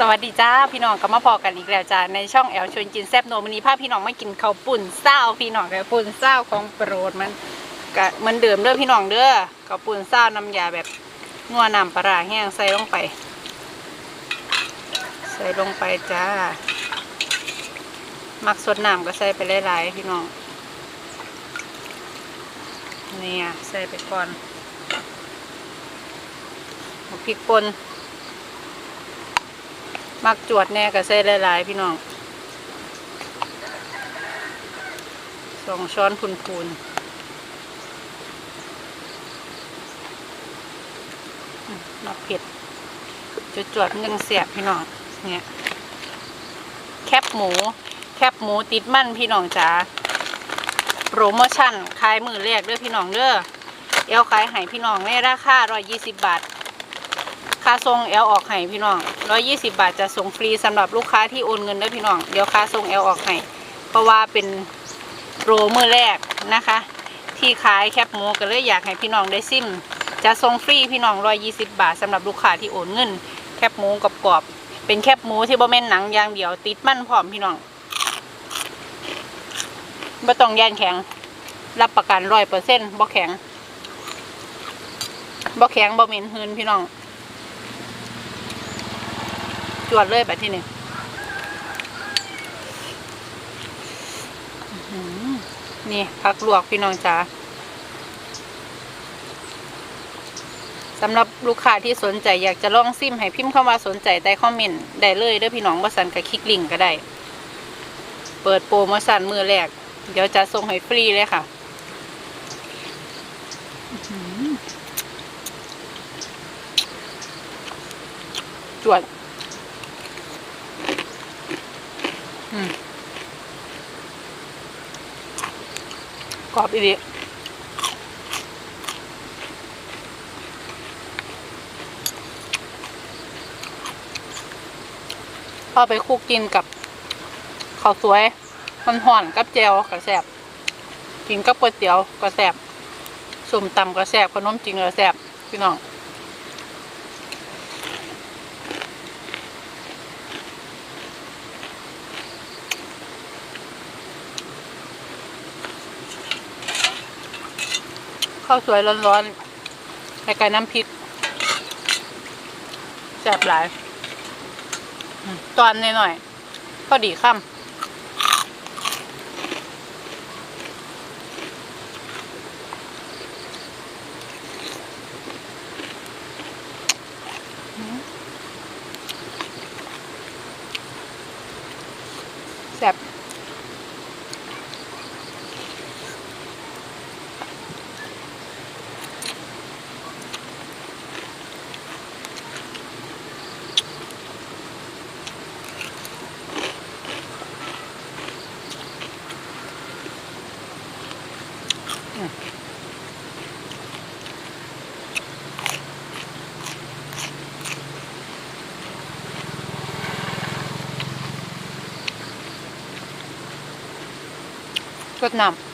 สวัสดีจ้าพี่น้องก็มาพอกันอีกแล้วจ้าในช่องแอลชวนกินแซบโนมันนี้พาพี่น้องมากินข้าวปุ่นเศร้าพี่น้องกับปุ่นเศร้าของโปรดมันก็มันเดิมเด้อพี่น้องเด้อข้าวปุ่นเศร้าน้ำยาแบบนัวน้ำปลาร้าแห้งใส่ลงไป ใส่ลงไปจ้ามักสดน้ำก็ใส่ไปหลายๆพี่น้องเนี่ยใส่ไปก่อนพริกป่น มักจวดแน่ก็ใส่หลาย ๆ พี่น้องสองช้อนพูนๆอืมมักเผ็ดจวดจวดๆมันยังเสียบพี่น้องเนี่ยแคบหมู แคบหมูติดมั่นพี่น้องจ๋าโปรโมชั่นขายมือแรกเด้อพี่น้องเด้อเอลขายให้พี่น้องในราคา120 บาท ค่าส่งแอลออกให้พี่น้อง 120 บาทจะส่งฟรีสำหรับลูกค้าที่โอนเงินเด้พี่น้อง เดี๋ยวค่าส่งแอลออกให้เพราะว่าเป็นโปรมือแรกนะคะ ที่ขายแคบหมูก็เลยอยากให้พี่น้องได้ซิม จะส่งฟรีพี่น้อง120 บาทสำหรับลูกค้าที่โอนเงิน แคบหมูกรอบๆเป็นแคบหมูที่บ่แม่นหนังอย่างเดียวติดมั่นพร้อมพี่น้องบ่ต้องย่านแข็ง รับประกันร้อยเปอร์เซ็นต์บ่แข็งบ่แข็งบ่เหม็นหืนพี่น้อง จวดเลยแบบที่นึ่นี่ผักลวกพี่น้องจ๋าสำหรับลูกค้าที่สนใจอยากจะลองซิมให้พิมพ์คำว่าสนใจใต้คอมเมนต์ได้เลยเด้อพี่น้องบ่สันกับคลิกลิงก์ก็ได้ เปิดโปรโมชั่นมือแรก เดี๋ยวจะส่งให้ฟรีเลยค่ะจวด อืม กรอบอีดีเอาไปคุกกินกับข้าวสวยมันห่อนกับแจวกระแสบกินกับก๋วยเตี๋ยวกระแสบส้มตำกระแสบขนมจีนกระแสบพี่น้อง ข้าวสวยร้อนๆใส่น้ำพริกแซ่บหลายอืมตอนหน่อยๆพอดีค่ำ กด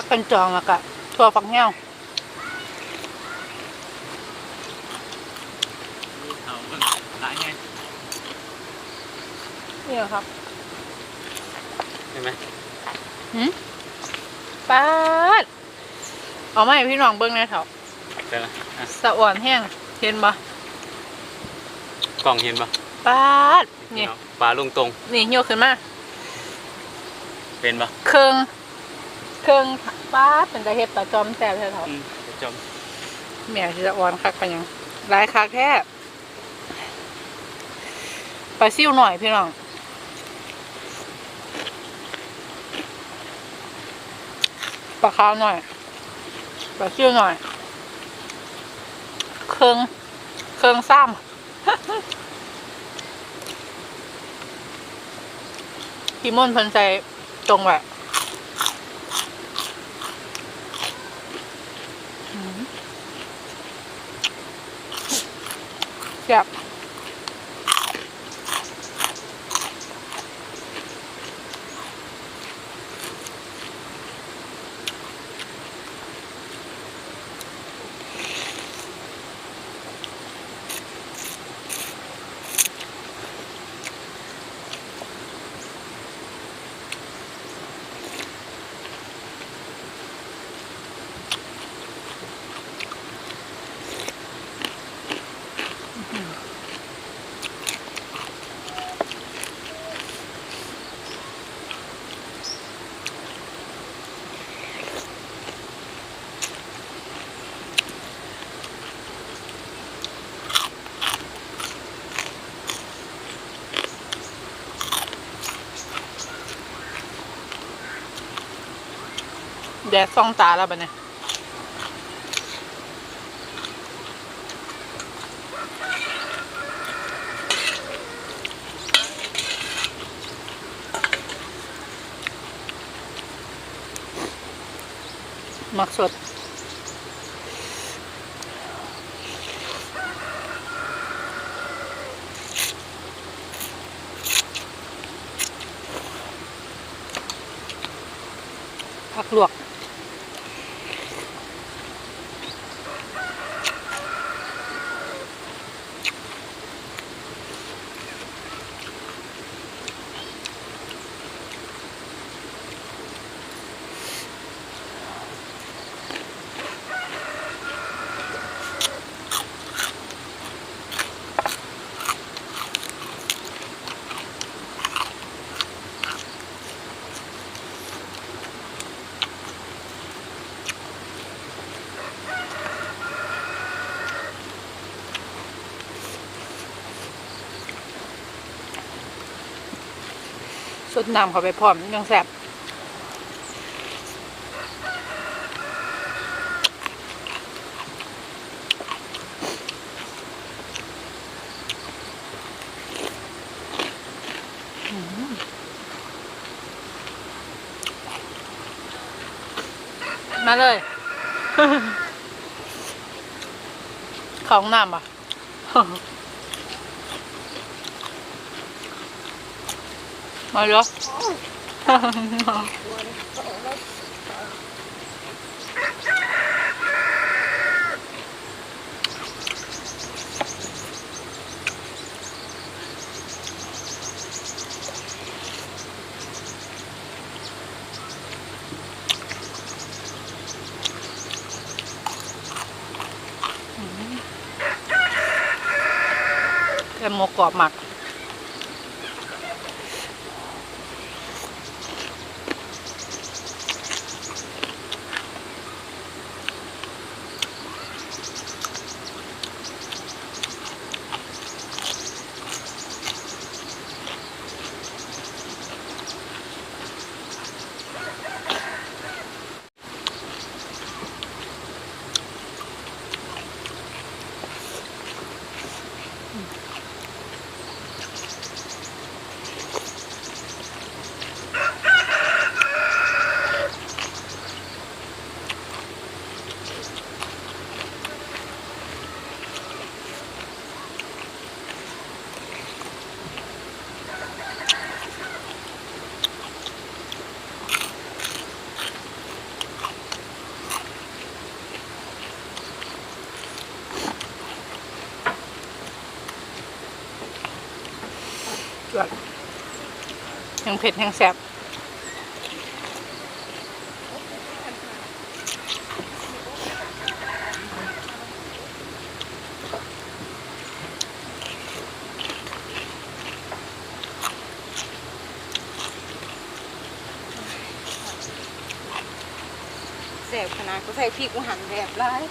พักกันจองแล้วก็ถั่วฝักแห้วเอาเบิ่งหลายไงนี่เหรอครับใช่ไหมหืมป้าดเอามาให้พี่น้องเบิ้งหนะเถอะเดี๋ยวนะอะสะอ่อนแห้งเห็นบ่กล่องเห็นปะป้าดพี่นี่น้องปลาลุงตรงนี่โยกขึ้นมาเป็นปะเครื่อง เครื่องป้าดเป็นตะเฮ็ดตะจอมแซ่บแท้เถอะอืมเดี๋ยวจมแม่สิจะอ่อนคักกันยังหลายคักแท้ปลาซิ่วหน่อยพี่น้องปลาขาวหน่อยปลาซิ่วหน่อย เครื่องเครื่องซ้ำ พี่ม่นต์เพันใจตรงไว้อื แแดดซ่องตาแล้วปะเนี่ยมักสดผักลวก ดน้ำเข้าไปพร้อมยังแซ่บมาเลย ของน้ำอะ มาเยอแค่หมกกรอบหมัก จวดยังเผ็ดยังแซ่บแสบขนาดก็ใส่พริกกูหั่นแบบร้าย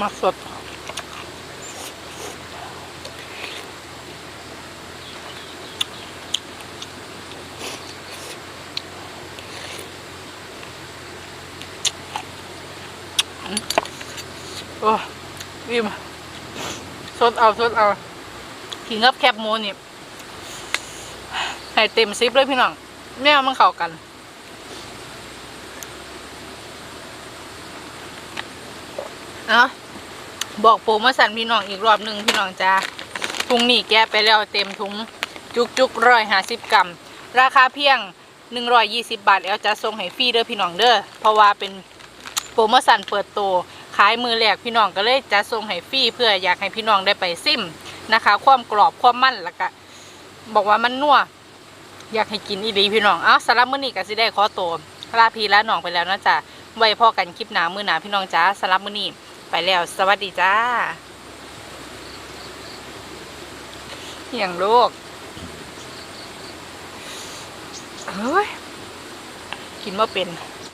มาสด โอ้วิมสดเอาสดเอากินกับแคบหมูนี่ให้เต็มซิปเลยพี่น้องแม่มันเข้ากันเนาะ บอกโปรโมชั่นพี่น้องอีกรอบหนึ่งพี่น้องจ้าถุงนี่แกะไปแล้วเต็มถุงจุกจุกร้อยห้าสิบกรัม ราคาเพียงหนึ่งร้อยยี่สิบบาท แล้วจะส่งให้ฟรีเด้อพี่น้องเด้อเพราะว่าเป็นโปรโมชั่นเปิดโตขายมือแรกพี่น้องก็เลยจะส่งให้ฟรีเพื่ออยากให้พี่น้องได้ไปซิมนะคะ ความกรอบความมันแล้วก็บอกว่ามันนัวอยากให้กินอีดีพี่น้อง เอาสำหรับมื้อนี้ก็สิได้ขอตัวลาพี่และน้องไปแล้วนะจ๊ะไว้พอกันคลิปหนามือหนาพี่น้องจ้าสำหรับมื้อนี้ ไปแล้วสวัสดีจ้าอย่างลูกเฮ้ย กินว่าเป็น